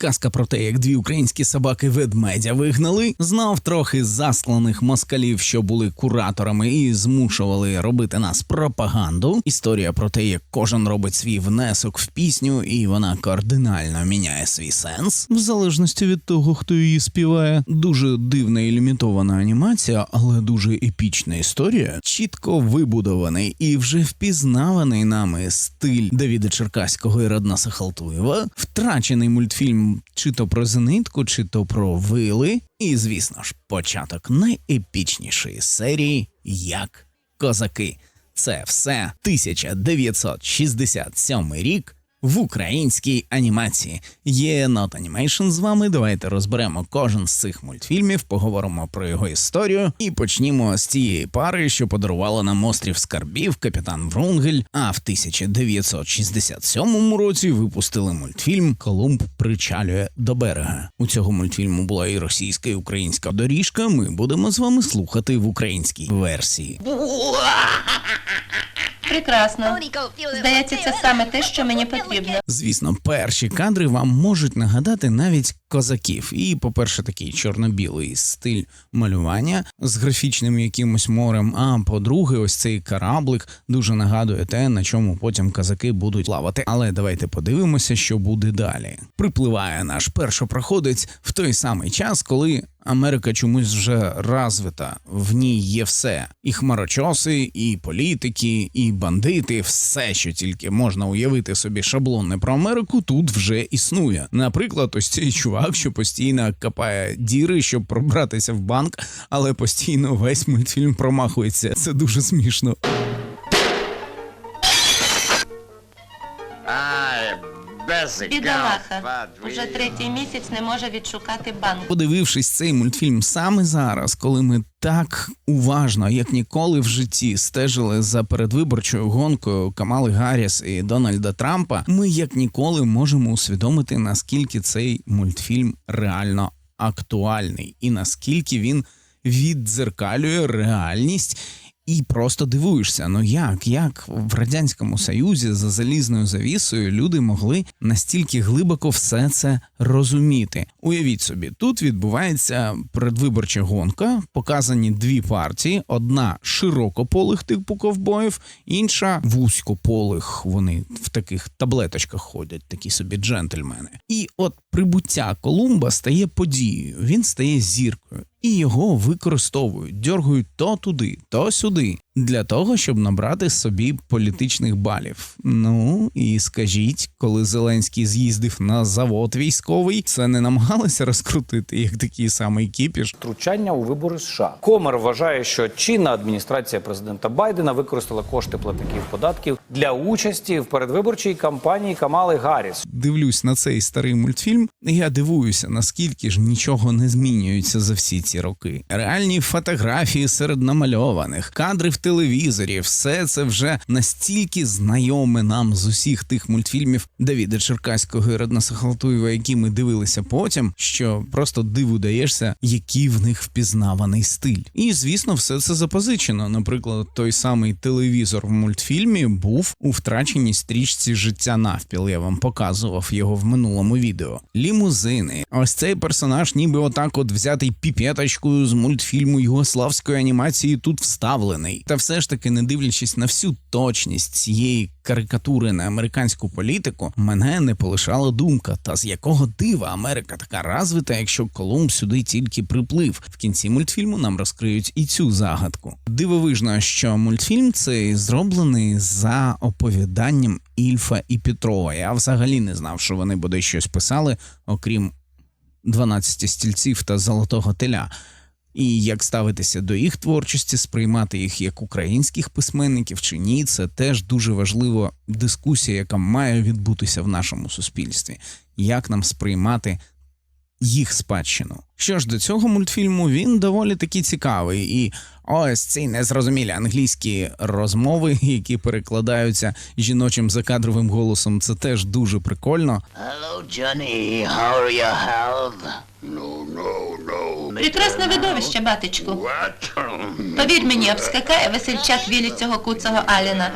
Казка про те, як дві українські собаки ведмедя вигнали, знав трохи засланих москалів, що були кураторами і змушували робити нас пропаганду. Історія про те, як кожен робить свій внесок в пісню, і вона кардинально міняє свій сенс, в залежності від того, хто її співає. Дуже дивна і лімітована анімація, але дуже епічна історія. Чітко вибудований і вже впізнаваний нами стиль Давіда Черкаського і Раднаса Халтуєва, втрачений мультфільм чи то про зенитку, чи то про вили, і, звісно ж, початок найепічнішої серії як козаки. Це все 1967 рік в українській анімації. Є Not Animation з вами. Давайте розберемо кожен з цих мультфільмів, поговоримо про його історію і почнімо з тієї пари, що подарувала нам острів скарбів капітан Врунгель. А в 1967 році випустили мультфільм Колумб причалює до берега. У цього мультфільму була і російська, і українська доріжка. Ми будемо з вами слухати в українській версії. Прекрасно. Здається, це саме те, що мені потрібно. Звісно, перші кадри вам можуть нагадати навіть козаків. І, по-перше, такий чорно-білий стиль малювання з графічним якимось морем. А по-друге, ось цей кораблик дуже нагадує те, на чому потім козаки будуть плавати. Але давайте подивимося, що буде далі. Припливає наш першопроходець в той самий час, коли. Америка чомусь вже розвита, в ній є все: і хмарочоси, і політики, і бандити, все, що тільки можна уявити собі шаблонне про Америку, тут вже існує. Наприклад, ось цей чувак, що постійно копає діри, щоб пробратися в банк, але постійно весь мультфільм промахується. Це дуже смішно. Бідолаха. Уже третій місяць не може відшукати банк. Подивившись цей мультфільм саме зараз, коли ми так уважно, як ніколи в житті, стежили за передвиборчою гонкою Камали Гарріс і Дональда Трампа, ми як ніколи можемо усвідомити, наскільки цей мультфільм реально актуальний і наскільки він віддзеркалює реальність. І просто дивуєшся, ну як, як в радянському союзі за залізною завісою люди могли настільки глибоко все це розуміти. Уявіть собі, тут відбувається передвиборча гонка, показані дві партії: одна широкополих типу ковбоїв, інша вузькополих. Вони в таких таблеточках ходять, такі собі джентльмени. І от прибуття Колумба стає подією. Він стає зіркою. І його використовують, дьоргають то туди, то сюди, для того, щоб набрати собі політичних балів. Ну і скажіть, коли Зеленський з'їздив на завод військовий, це не намагалися розкрутити як такий самий кіпіш. втручання у вибори США. Комер вважає, що чинна адміністрація президента Байдена використала кошти платників податків для участі в передвиборчій кампанії Камали Гарріс. Дивлюсь на цей старий мультфільм, я дивуюся, наскільки ж нічого не змінюється за всі ці роки. Реальні фотографії серед намальованих, кадри в телевізорі, все це вже настільки знайоме нам з усіх тих мультфільмів Давіда Черкаського і Раднаса Халтуєва, які ми дивилися потім, що просто диву даєшся, який в них впізнаваний стиль. І звісно, все це запозичено. Наприклад, той самий телевізор в мультфільмі був у втраченій стрічці життя навпіл. Я вам показував його в минулому відео. Лімузини. Ось цей персонаж, ніби отак, от взятий піпеточкою з мультфільму югославської анімації, тут вставлений. Та все ж таки, не дивлячись на всю точність цієї карикатури на американську політику, мене не полишала думка, та з якого дива Америка така розвита, якщо Колумб сюди тільки приплив. В кінці мультфільму нам розкриють і цю загадку. Дивовижно, що мультфільм цей зроблений за оповіданням Ільфа і Петрова. Я взагалі не знав, що вони бодай щось писали, окрім 12 стільців та золотого теля. І як ставитися до їх творчості, сприймати їх як українських письменників чи ні, це теж дуже важлива дискусія, яка має відбутися в нашому суспільстві. Як нам сприймати їх спадщину? Що ж до цього мультфільму, він доволі таки цікавий, і ось ці незрозумілі англійські розмови, які перекладаються жіночим закадровим голосом, це теж дуже прикольно. Hello, Johnny. How are your health? No, no, no. Прекрасне видовище, батечку. What? Повір мені, обскакає весельчак вілі цього куцого Аліна.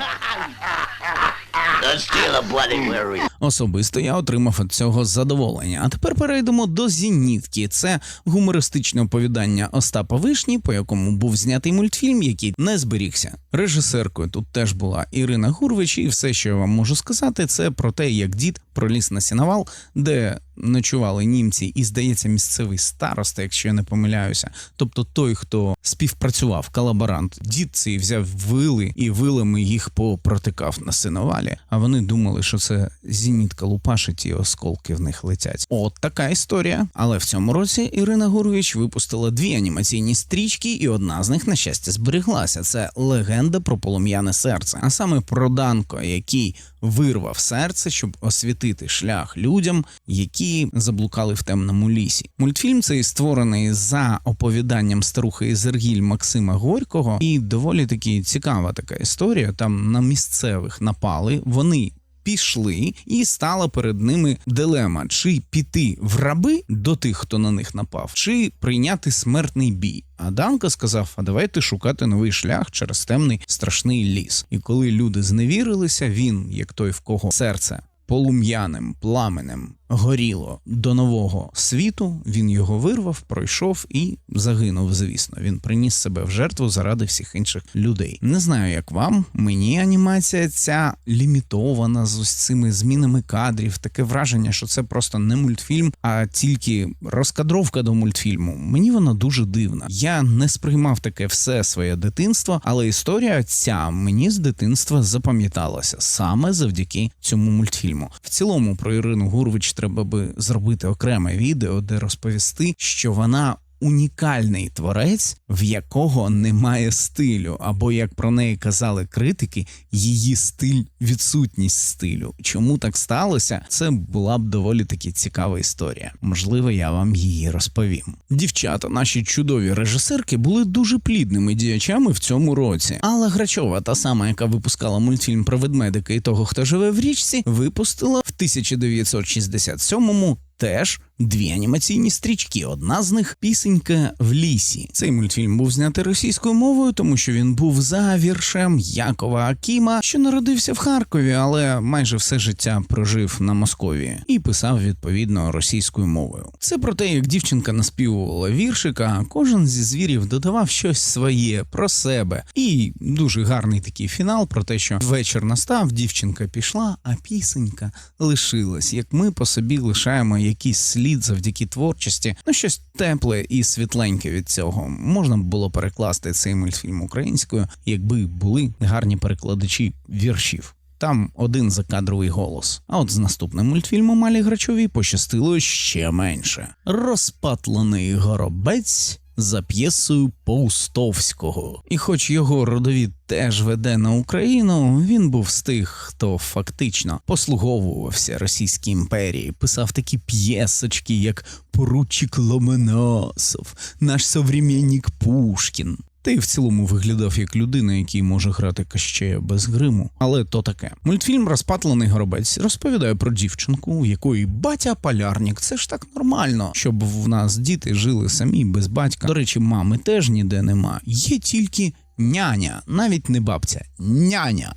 Особисто я отримав від цього задоволення. А тепер перейдемо до зенітки. Це гумористичне оповідання Остапа Вишні, по якому був знятий мультфільм, який не зберігся. Режисеркою тут теж була Ірина Гурвич, і все, що я вам можу сказати, це про те, як дід проліз на сіновал, де ночували німці, і здається, місцевий староста, якщо я не помиляюся. Тобто той, хто співпрацював, колаборант, дід цей взяв вили і вилами їх попротикав на синовалі. А вони думали, що це зенітка лупашить і осколки в них летять. От така історія. Але в цьому році Ірина Гурович випустила дві анімаційні стрічки, і одна з них, на щастя, збереглася. Це легенда про полум'яне серце, а саме про Данко, який вирвав серце, щоб освітити шлях людям, які заблукали в темному лісі. Мультфільм цей створений за оповіданням старухи Ізергіль Максима Горького, і доволі таки цікава така історія. Там на місцевих напали, вони. Пішли, і стала перед ними дилема: чи піти в раби до тих, хто на них напав, чи прийняти смертний бій. А Данко сказав: А давайте шукати новий шлях через темний страшний ліс. І коли люди зневірилися, він, як той, в кого серце полум'яним пламенем горіло до нового світу, він його вирвав, пройшов і загинув. Звісно, він приніс себе в жертву заради всіх інших людей. Не знаю, як вам. Мені анімація ця лімітована з ось цими змінами кадрів. Таке враження, що це просто не мультфільм, а тільки розкадровка до мультфільму. Мені вона дуже дивна. Я не сприймав таке все своє дитинство, але історія ця мені з дитинства запам'яталася саме завдяки цьому мультфільму. В цілому про Ірину Гурвич треба би зробити окреме відео, де розповісти, що вона. Унікальний творець, в якого немає стилю, або як про неї казали критики, її стиль відсутність стилю. Чому так сталося? Це була б доволі таки цікава історія. Можливо, я вам її розповім. Дівчата, наші чудові режисерки, були дуже плідними діячами в цьому році. Алла Грачова, та сама, яка випускала мультфільм про ведмедика і того, хто живе в річці, випустила в 1967-му теж дві анімаційні стрічки. Одна з них пісенька в лісі. Цей мультфільм був знятий російською мовою, тому що він був за віршем Якова Акіма, що народився в Харкові, але майже все життя прожив на Московії і писав відповідно російською мовою. Це про те, як дівчинка наспівувала віршика, кожен зі звірів додавав щось своє про себе. І дуже гарний такий фінал про те, що вечір настав, дівчинка пішла, а пісенька лишилась. Як ми по собі лишаємо якийсь слід завдяки творчості, ну щось тепле і світленьке від цього. Можна було перекласти цей мультфільм українською, якби були гарні перекладачі віршів. Там один закадровий голос. А от з наступним мультфільмом Малі Грачовій пощастило ще менше. Розпатлений горобець за п'єсою Паустовського. І хоч його родовід теж веде на Україну, він був з тих, хто фактично послуговувався Російській імперії, писав такі п'єсочки, як Поручик Ломоносов, наш современник Пушкін. Та й в цілому виглядав як людина, який може грати кащея без гриму. Але то таке. Мультфільм Розпатлений горобець розповідає про дівчинку, у якої батя полярник. Це ж так нормально, щоб в нас діти жили самі без батька. До речі, мами теж ніде нема. Є тільки няня, навіть не бабця, няня.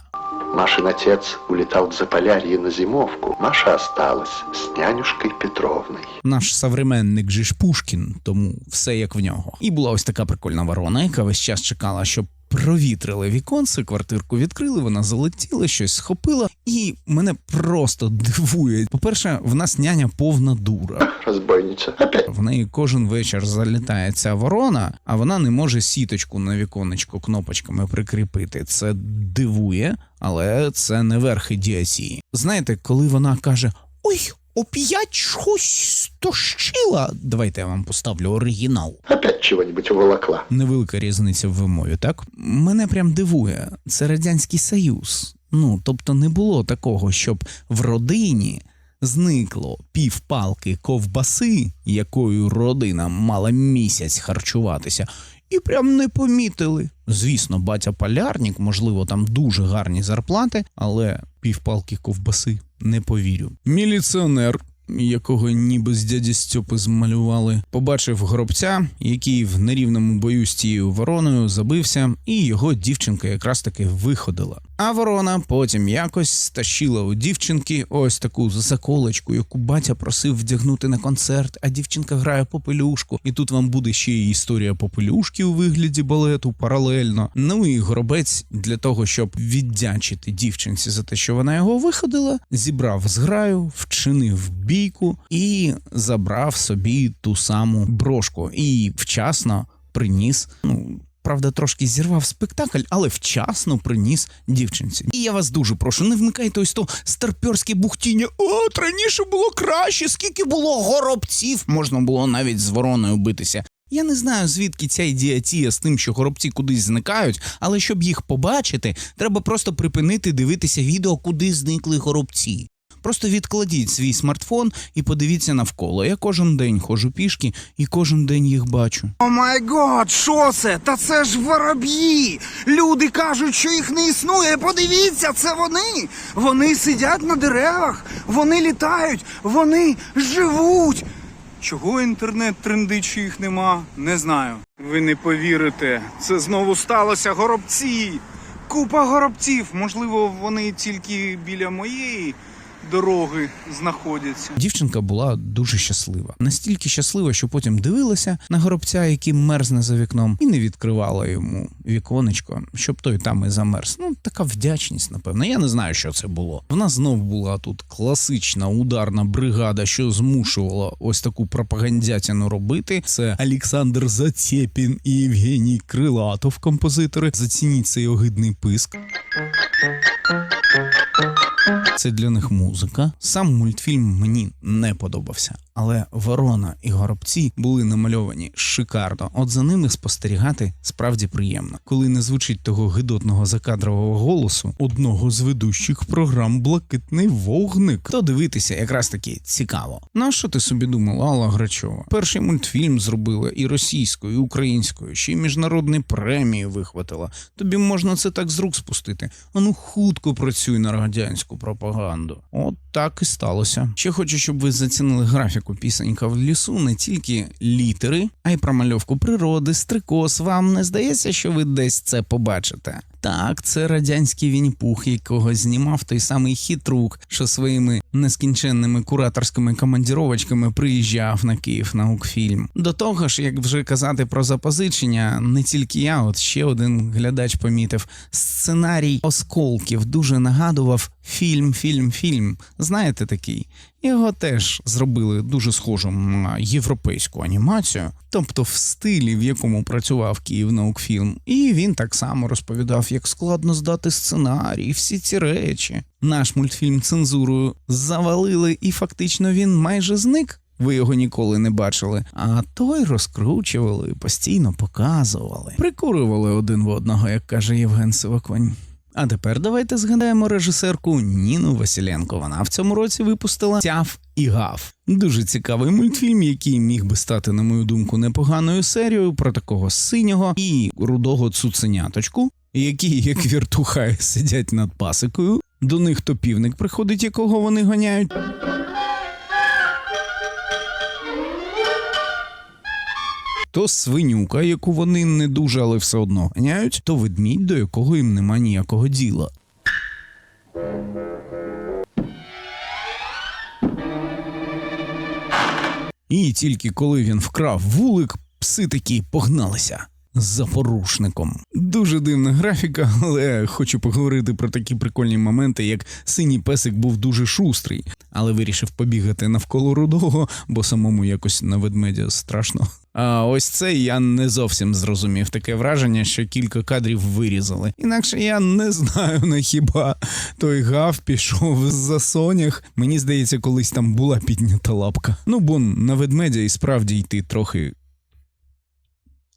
Машин отец улетал в Заполярье на зимовку. Маша осталась с нянюшкой Петровной. Наш современник же ж Пушкін, тому все як в нього. І була ось така прикольна ворона, яка весь час чекала, щоб провітрили віконце, квартирку відкрили, вона залетіла, щось схопила, і мене просто дивує. По-перше, в нас няня повна дура. Разбойница. Опять В неї кожен вечір залітає ця ворона, а вона не може сіточку на віконечко кнопочками прикріпити. Це дивує, але це не верх ідіації. Знаєте, коли вона каже: Ой, оп'ять щось стощила. Давайте я вам поставлю оригінал. опять чего-нибудь уволокла. Невелика різниця в вимові, так? Мене прям дивує. Це Радянський Союз. Ну, тобто не було такого, щоб в родині зникло півпалки ковбаси, якою родина мала місяць харчуватися, і прям не помітили. Звісно, батя полярник, можливо, там дуже гарні зарплати, але півпалки ковбаси не повірю. Міліціонер якого ніби з дяді Стьопи змалювали, побачив горобця, який в нерівному бою з тією вороною забився, і його дівчинка якраз таки виходила. А ворона потім якось стащила у дівчинки ось таку заколочку, яку батя просив вдягнути на концерт, а дівчинка грає попелюшку. І тут вам буде ще й історія попелюшки у вигляді балету паралельно. Ну і горобець для того, щоб віддячити дівчинці за те, що вона його виходила, зібрав зграю, вчинив бійку і забрав собі ту саму брошку. І вчасно приніс. Ну правда, трошки зірвав спектакль, але вчасно приніс дівчинці. І я вас дуже прошу, не вмикайте ось то старперське бухтіння. От раніше було краще, скільки було горобців. Можна було навіть з вороною битися. Я не знаю, звідки ця ідіатія з тим, що горобці кудись зникають, але щоб їх побачити, треба просто припинити дивитися відео, куди зникли горобці. Просто відкладіть свій смартфон і подивіться навколо. Я кожен день ходжу пішки і кожен день їх бачу. О май гот, що це? Та це ж вороб'ї! Люди кажуть, що їх не існує. Подивіться, це вони! Вони сидять на деревах, вони літають, вони живуть. Чого інтернет трендить, що їх нема, не знаю. Ви не повірите, це знову сталося горобці. Купа горобців. Можливо, вони тільки біля моєї дороги знаходяться. Дівчинка була дуже щаслива, настільки щаслива, що потім дивилася на горобця, який мерзне за вікном, і не відкривала йому віконечко, щоб той там і замерз. Ну така вдячність, напевно. Я не знаю, що це було. В нас знов була тут класична ударна бригада, що змушувала ось таку пропагандятину робити. Це Олександр Зацєпін і Євгеній Крилатов, композитори. Зацініть цей огидний писк. Це для них музика. Сам мультфільм мені не подобався, але ворона і горобці були намальовані шикарно. От за ними спостерігати справді приємно, коли не звучить того гидотного закадрового голосу одного з ведущих програм Блакитний вогник. То дивитися якраз таки цікаво. На що ти собі думала, Алла Грачова? Перший мультфільм зробила і російською, і українською, ще й міжнародні премії вихватила. Тобі можна це так з рук спустити. А ну хутко працюй на радянську пропаганду. От так і сталося. Ще хочу, щоб ви зацінили графіку пісенька в лісу, не тільки літери, а й промальовку природи, стрикос. Вам не здається, що ви десь це побачите? Так, це радянський вінь-пух, якого знімав той самий хитрук, що своїми нескінченними кураторськими командіровочками приїжджав на Київ наукфільм. До того ж, як вже казати про запозичення, не тільки я, от ще один глядач помітив, сценарій осколків дуже нагадував фільм, фільм, фільм. Знаєте такий? Його теж зробили дуже схожим на європейську анімацію, тобто в стилі, в якому працював Київ наукфільм, і він так само розповідав, як складно здати сценарій, всі ці речі. Наш мультфільм цензурою завалили, і фактично він майже зник. Ви його ніколи не бачили, а той розкручували, постійно показували, прикурювали один в одного, як каже Євген Сиваконь. А тепер давайте згадаємо режисерку Ніну Василенко. Вона в цьому році випустила Тяв і Гав. Дуже цікавий мультфільм, який міг би стати, на мою думку, непоганою серією про такого синього і рудого цуценяточку, які, як віртухаї, сидять над пасикою. До них то півник приходить, якого вони гоняють. То свинюка, яку вони не дуже, але все одно ганяють, то ведмідь, до якого їм нема ніякого діла. І тільки коли він вкрав вулик, пси такі погналися. За порушником. Дуже дивна графіка, але хочу поговорити про такі прикольні моменти, як синій песик був дуже шустрий, але вирішив побігати навколо рудого, бо самому якось на ведмедя страшно. А ось це я не зовсім зрозумів. Таке враження, що кілька кадрів вирізали. Інакше я не знаю на хіба той гав пішов з-за сонях. Мені здається, колись там була піднята лапка. Ну бо на ведмедя і справді йти трохи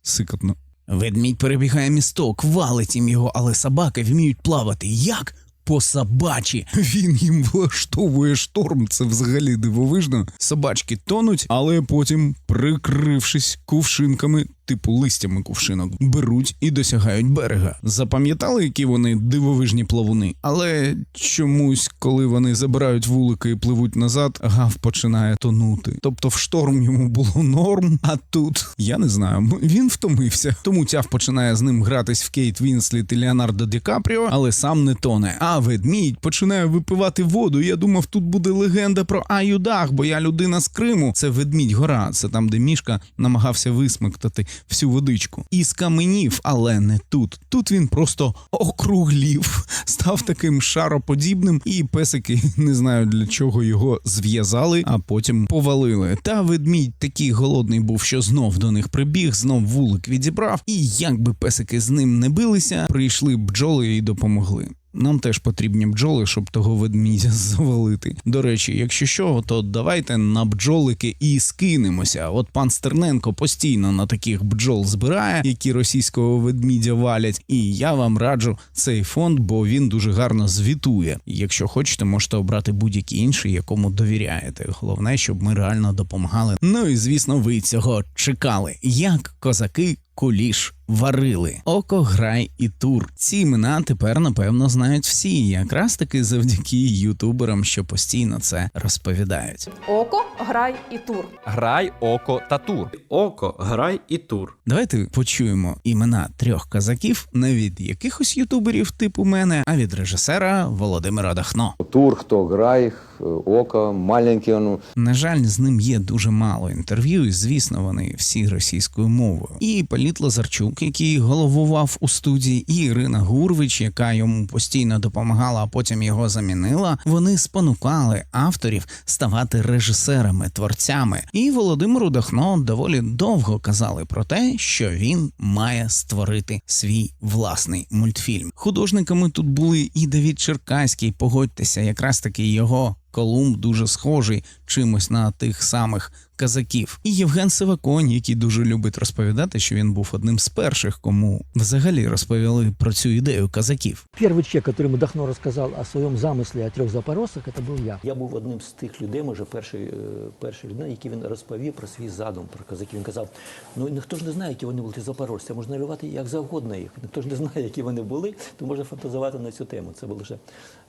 сикотно. Ведмідь перебігає місток, валить їм його, але собаки вміють плавати. Як? По собачі. Він їм влаштовує шторм. Це взагалі дивовижно. Собачки тонуть, але потім, прикрившись кувшинками, типу листями кувшинок, беруть і досягають берега. Запам'ятали, які вони дивовижні плавуни? Але чомусь, коли вони забирають вулики і пливуть назад, гав починає тонути. Тобто в шторм йому було норм, а тут я не знаю. Він втомився. Тому тяв починає з ним гратись в Кейт Вінсліт і Леонардо Ді Капріо, але сам не тоне. А ведмідь починає випивати воду. Я думав, тут буде легенда про Аюдах, бо я людина з Криму. Це ведмідь гора. Це там, де мішка намагався висмоктати всю водичку. І скаменів, але не тут. Тут він просто округлів, став таким шароподібним, і песики не знаю для чого його зв'язали, а потім повалили. Та ведмідь такий голодний був, що знов до них прибіг, знов вулик відібрав. І як би песики з ним не билися, прийшли бджоли і допомогли. Нам теж потрібні бджоли, щоб того ведмідя завалити. До речі, якщо що, то давайте на бджолики і скинемося. От пан Стерненко постійно на таких бджол збирає, які російського ведмідя валять. І я вам раджу цей фонд, бо він дуже гарно звітує. Якщо хочете, можете обрати будь-який інший, якому довіряєте. Головне, щоб ми реально допомагали. Ну і звісно, ви цього чекали. Як козаки куліш варили. Око, грай і тур. Ці імена тепер напевно знають всі, якраз таки завдяки ютуберам, що постійно це розповідають. Око, грай і тур. Грай, око та тур. Око, грай і тур. Давайте почуємо імена трьох козаків не від якихось ютуберів типу мене, а від режисера Володимира Дахно. Тур, хто грає, око, маленький, ну, На жаль, з ним є дуже мало інтерв'ю, і звісно, вони всі російською мовою. І Політ Лазарчук, який головував у студії, і Ірина Гурвич, яка йому постійно допомагала, а потім його замінила. Вони спонукали авторів ставати режисерами, творцями. І Володимиру Дахно доволі довго казали про те, що він має створити свій власний мультфільм. Художниками тут були і Давід Черкаський. Погодьтеся, якраз таки його Колумб дуже схожий чимось на тих самих казаків. І Євген Сиваконь, який дуже любить розповідати, що він був одним з перших, кому взагалі розповіли про цю ідею казаків. Первый человек, которому Дахно рассказал о своем замысле о трех запорожцах, это был я. Я був одним з тих людей, може, перший, е, перший людина, який він розповів про свій задум про козаків. Він казав: ну ніхто ж не знає, які вони були ті запорожці, можна малювати як завгодно їх. Ніхто ж не знає, які вони були, то можна фантазувати на цю тему. Це було ще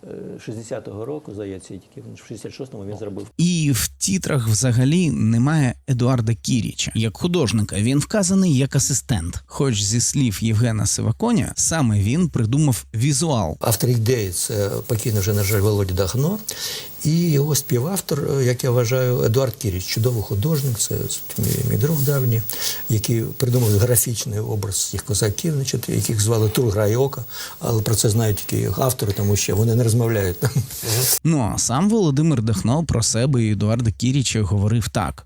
е, 60-го року, здається, тільки він в 66-му він зробив. І в тітрах взагалі немає Едуарда Кіріча. Як художника він вказаний як асистент. Хоч зі слів Євгена Сиваконя, саме він придумав візуал. Автор ідеї це покійний вже, на жаль, Володі Дахно. І його співавтор, е, як я вважаю, Едуард Кіріч, чудовий художник, це мій, мій друг давній, який придумав графічний образ цих козаків, значить, яких звали Тур Грай і Ока, але про це знають тільки автори, тому що вони не розмовляють. Ну а сам Володимир Дахно про себе і Едуарда Кіріча говорив так.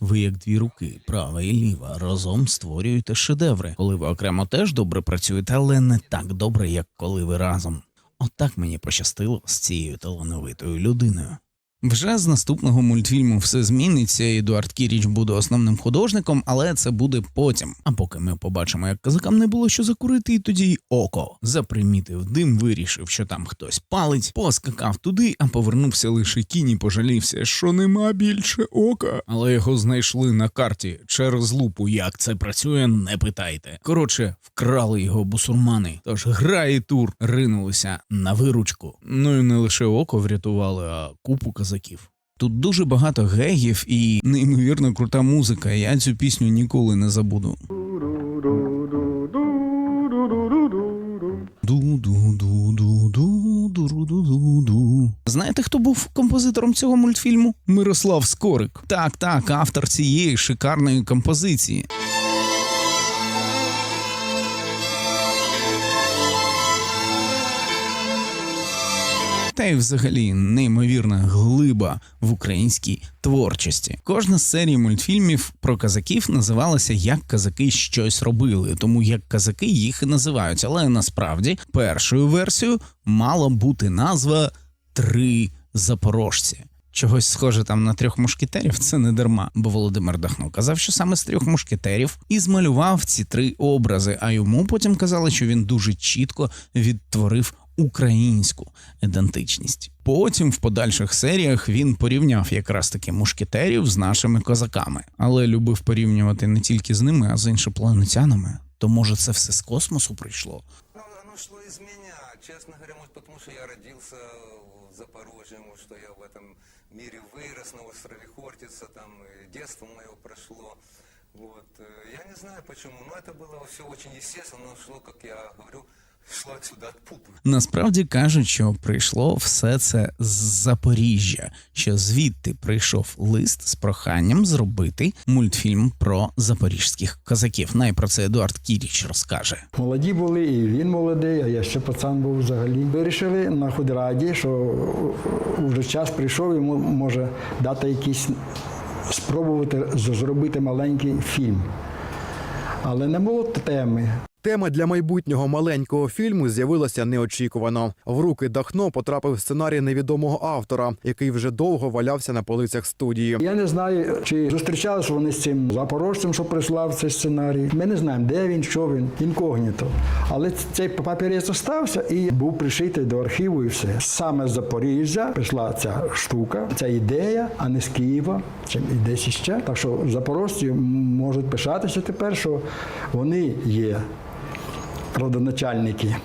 Ви як дві руки, права і ліва, разом створюєте шедеври, коли ви окремо теж добре працюєте, але не так добре, як коли ви разом. Отак мені пощастило з цією талановитою людиною. Вже з наступного мультфільму все зміниться. Едуард Кіріч буде основним художником, але це буде потім. А поки ми побачимо, як казакам не було що закурити, і тоді й око запримітив дим, вирішив, що там хтось палить, поскакав туди, а повернувся лише кінь і пожалівся, що нема більше ока. Але його знайшли на карті через лупу. Як це працює, не питайте. Коротше, вкрали його бусурмани. Тож гра і тур ринулися на виручку. Ну і не лише око врятували, а купу казаків козаків. Тут дуже багато гегів і неймовірно крута музика. Я цю пісню ніколи не забуду. Знаєте, хто був композитором цього мультфільму? Мирослав Скорик. Так, так, автор цієї шикарної композиції. Та й взагалі неймовірна глиба в українській творчості. Кожна з серій мультфільмів про казаків називалася як казаки щось робили, тому як казаки їх і називають. Але насправді першою версією мала бути назва Три запорожці. Чогось схоже там на трьох мушкетерів, це не дарма, бо Володимир Дахно казав, що саме з трьох мушкетерів і змалював ці три образи. А йому потім казали, що він дуже чітко відтворив українську ідентичність. Потім в подальших серіях він порівняв якраз таки мушкетерів з нашими козаками, але любив порівнювати не тільки з ними, а з іншопланетянами. То може це все з космосу прийшло? Ну, оно шло из меня, честно говоря, может, потому что я родился в Запорожье, может, что я в этом мире вырос, на острове Хортица, там, и детство мое прошло. Вот. э, Я не знаю почему, но это было все очень естественно, но шло, как я говорю, Насправді кажуть, що прийшло все це з Запоріжжя, що звідти прийшов лист з проханням зробити мультфільм про запорізьких козаків. Най про це Едуард Кіріч розкаже. Молоді були, і він молодий, а я ще пацан був взагалі. Вирішили на худраді, що вже час прийшов, йому може дати якийсь спробувати зробити маленький фільм. Але не було теми. Тема для майбутнього маленького фільму з'явилася неочікувано. В руки Дахно потрапив сценарій невідомого автора, який вже довго валявся на полицях студії. Я не знаю, чи зустрічалися вони з цим запорожцем, що прислав цей сценарій. Ми не знаємо, де він, що він, інкогніто. Але цей папірець залишився і був пришитий до архіву, і все. Саме з Запоріжжя прийшла ця штука, ця ідея, а не з Києва, чи і десь іще. Так що запорожці можуть пишатися тепер, що вони є родоначальники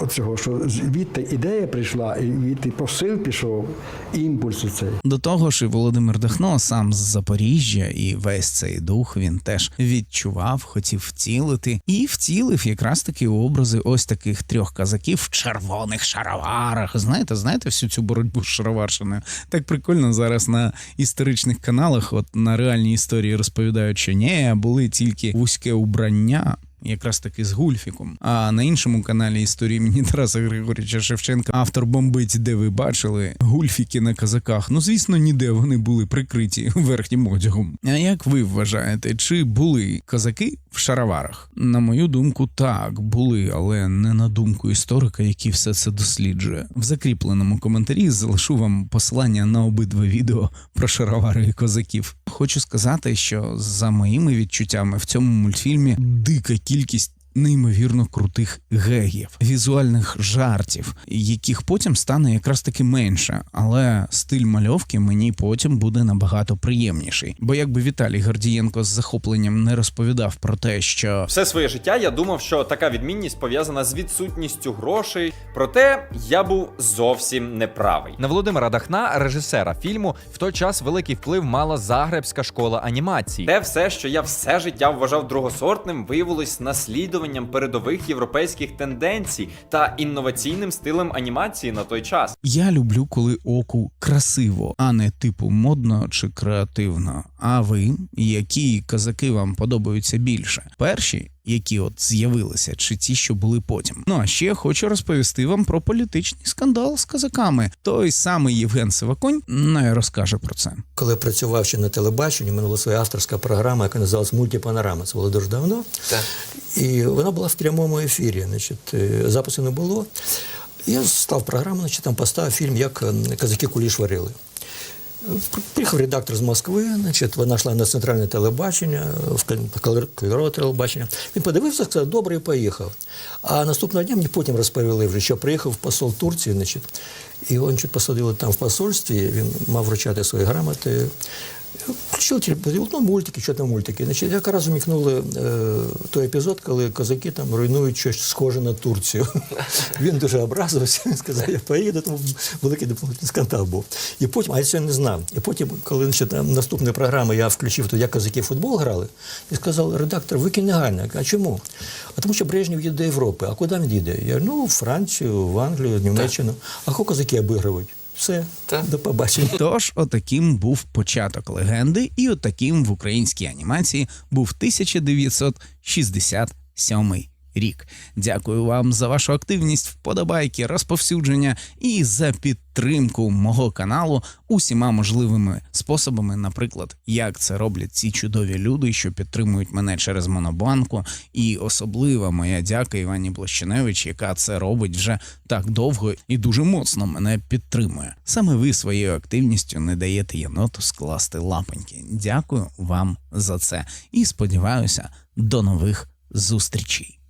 оцього, що звідти ідея прийшла, і звідти посил пішов, імпульс цей. До того ж, і Володимир Дахно сам з Запоріжжя, і весь цей дух він теж відчував, хотів втілити, і втілив якраз таки образи ось таких трьох казаків в червоних шароварах. Знаєте, знаєте всю цю боротьбу з шароварщиною? Так прикольно зараз на історичних каналах, от на реальній історії розповідають, що ні, були тільки вузьке убрання. Якраз таки з Гульфіком. А на іншому каналі історії мені Тараса Григорича Шевченка автор бомбиць, де ви бачили гульфіки на казаках. Ну звісно, ніде вони були прикриті верхнім одягом. А як ви вважаєте, чи були казаки в шароварах? На мою думку, так були, але не на думку історика, який все це досліджує. В закріпленому коментарі залишу вам посилання на обидва відео про шаровари і козаків. Хочу сказати, що за моїми відчуттями в цьому мультфільмі дика кількість. Неймовірно крутих гегів, візуальних жартів, яких потім стане якраз таки менше, але стиль мальовки мені потім буде набагато приємніший. Бо якби Віталій Гордієнко з захопленням не розповідав про те, що Все своє життя я думав, що така відмінність пов'язана з відсутністю грошей. Проте я був зовсім неправий. На Володимира Дахна, режисера фільму, в той час великий вплив мала Загребська школа анімації. Те все, що я все життя вважав другосортним, виявилось наслідуванням передових європейських тенденцій та інноваційним стилем анімації на той час. я люблю, коли оку красиво, а не типу модно чи креативно. А ви, які казаки вам подобаються більше? Перші, які от з'явилися, чи ті, що були потім? Ну а ще хочу розповісти вам про політичний скандал з казаками. Той самий Євген Сиваконь не розкаже про це. Коли працював ще на телебаченні, мене була своя авторська програма, яка називалась Мультипанорама. Це було дуже давно. І вона була в прямому ефірі. Значить, е, запису не було. Я став програму, значить, там поставив фільм, як е, казаки куліш варили. Приїхав редактор з Москви, значить, вона йшла на центральне телебачення, в кол- кольорове телебачення. Він подивився, сказав, добре, і поїхав. А наступного дня мені потім розповіли вже, що приїхав посол Турції, значить, і його посадили там в посольстві, він мав вручати свої грамоти. Включив телевізор, ну, мультики, що там мультики. Значить, якраз умікнули е, той епізод, коли козаки там руйнують щось схоже на Турцію. Він дуже образився, сказав, я поїду, тому великий дипломатичний скандал був. І потім, а я цього не знав. І потім, коли значить, там наступної програми я включив, то як козаки футбол грали, і сказав, редактор, викинь негайно. А чому? А тому що Брежнєв їде до Європи. А куди він їде? Я ну, в Францію, в Англію, в Німеччину. А кого козаки обігрують? Все, Та. до побачення. Тож, отаким був початок легенди, і отаким в українській анімації був 1967 рік. Дякую вам за вашу активність, вподобайки, розповсюдження і за підтримку мого каналу усіма можливими способами, наприклад, як це роблять ці чудові люди, що підтримують мене через Монобанку, і особлива моя дяка Івані Блощиневич, яка це робить вже так довго і дуже моцно мене підтримує. Саме ви своєю активністю не даєте єноту скласти лапоньки. Дякую вам за це і сподіваюся, до нових зустрічей.